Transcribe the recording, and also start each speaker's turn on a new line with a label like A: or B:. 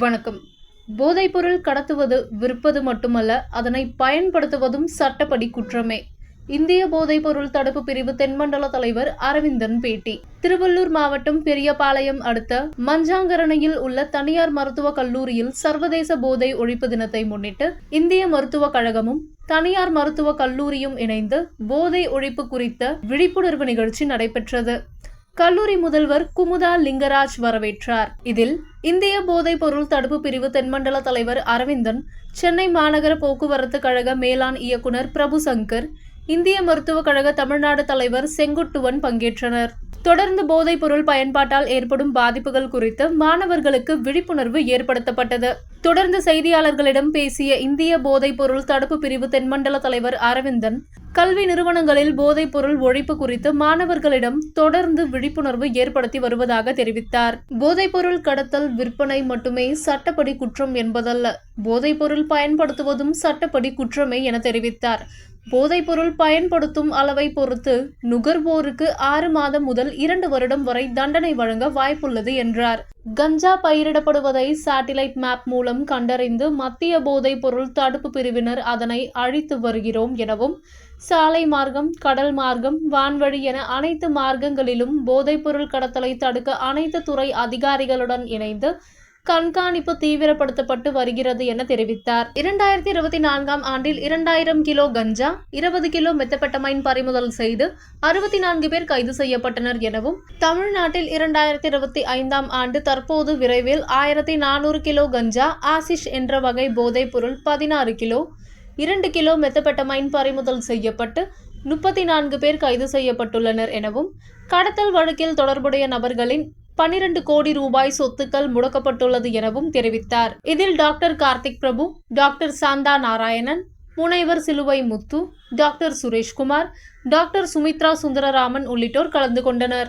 A: வணக்கம். போதைப்பொருள் கடத்துவது விற்பது மட்டுமல்ல அதனை பயன்படுத்துவதும் சட்டப்படி குற்றமே. இந்திய போதைப்பொருள் தடுப்பு பிரிவு தென்மண்டல தலைவர் அரவிந்தன் பேட்டி. திருவள்ளூர் மாவட்டம் பெரியபாளையம் அடுத்த மஞ்சாங்கரணையில் உள்ள தனியார் மருத்துவக் கல்லூரியில் சர்வதேச போதை ஒழிப்பு தினத்தை முன்னிட்டு இந்திய மருத்துவக் கழகமும் தனியார் மருத்துவக் கல்லூரியும் இணைந்து போதை ஒழிப்பு குறித்த விழிப்புணர்வு நிகழ்ச்சி நடைபெற்றது. கல்லூரி முதல்வர் குமுதா லிங்கராஜ் வரவேற்றார். இதில் இந்திய போதைப் பொருள் தடுப்பு பிரிவு தென்மண்டல தலைவர் அரவிந்தன் சென்னை மாநகர போக்குவரத்து கழக மேலாண் இயக்குனர் பிரபு சங்கர் இந்திய மருத்துவக் கழக தமிழ்நாடு தலைவர் செங்குட்டுவன் பங்கேற்றனர். தொடர்ந்து போதைப் பொருள் பயன்பாட்டால் ஏற்படும் பாதிப்புகள் குறித்து மாணவர்களுக்கு விழிப்புணர்வு ஏற்படுத்தப்பட்டது. தொடர்ந்து செய்தியாளர்களிடம் பேசிய இந்திய போதைப் பொருள் தடுப்பு பிரிவு தென்மண்டல தலைவர் அரவிந்தன் கல்வி நிறுவனங்களில் போதைப் பொருள் ஒழிப்பு குறித்து மாணவர்களிடம் தொடர்ந்து விழிப்புணர்வு ஏற்படுத்தி வருவதாக தெரிவித்தார். போதைப் பொருள் கடத்தல் விற்பனை மட்டுமே சட்டப்படி குற்றம் என்பதல்ல. போதைப் பொருள் பயன்படுத்துவதும் சட்டப்படி குற்றமே என தெரிவித்தார். போதைப்பொருள் பயன்படுத்தும் அளவை பொறுத்து நுகர்வோருக்கு ஆறு மாதம் முதல் இரண்டு வருடம் வரை தண்டனை வழங்க வாய்ப்புள்ளது என்றார். கஞ்சா பயிரிடப்படுவதை சாட்டிலைட் மேப் மூலம் கண்டறிந்து மத்திய போதைப் பொருள் தடுப்பு பிரிவினர் அதனை அழித்து வருகிறோம் எனவும் சாலை மார்க்கம் கடல் மார்க்கம் வான்வழி என அனைத்து மார்க்கங்களிலும் போதைப்பொருள் கடத்தலை தடுக்க அனைத்து துறை அதிகாரிகளுடன் இணைந்து கண்காணிப்பு தீவிரப்படுத்தப்பட்டு வருகிறது என தெரிவித்தார். இரண்டாயிரத்தி இருபத்தி நான்காம் ஆண்டில் இரண்டாயிரம் கிலோ கஞ்சா இருபது கிலோ மெத்தப்பட்டமைன் பறிமுதல் செய்து அறுபத்தி நான்கு பேர் கைது செய்யப்பட்டனர் எனவும் தமிழ்நாட்டில் இரண்டாயிரத்தி இருபத்தி ஐந்தாம் ஆண்டு தற்போது விரைவில் ஆயிரத்தி நானூறு கிலோ கஞ்சா ஆசிஷ் என்ற வகை போதைப் பொருள் பதினாறு கிலோ இரண்டு கிலோ மெத்தப்பட்டமைன் பறிமுதல் செய்யப்பட்டு முப்பத்தி நான்கு பேர் கைது செய்யப்பட்டுள்ளனர் எனவும் கடத்தல் வழக்கில் தொடர்புடைய நபர்களின் பன்னிரண்டு கோடி ரூபாய் சொத்துக்கள் முடக்கப்பட்டுள்ளது எனவும் தெரிவித்தார். இதில் டாக்டர் கார்த்திக் பிரபு டாக்டர் சாந்தா நாராயணன் முனைவர் சிலுவை முத்து டாக்டர் சுரேஷ்குமார் டாக்டர் சுமித்ரா சுந்தரராமன் உள்ளிட்டோர் கலந்து கொண்டனர்.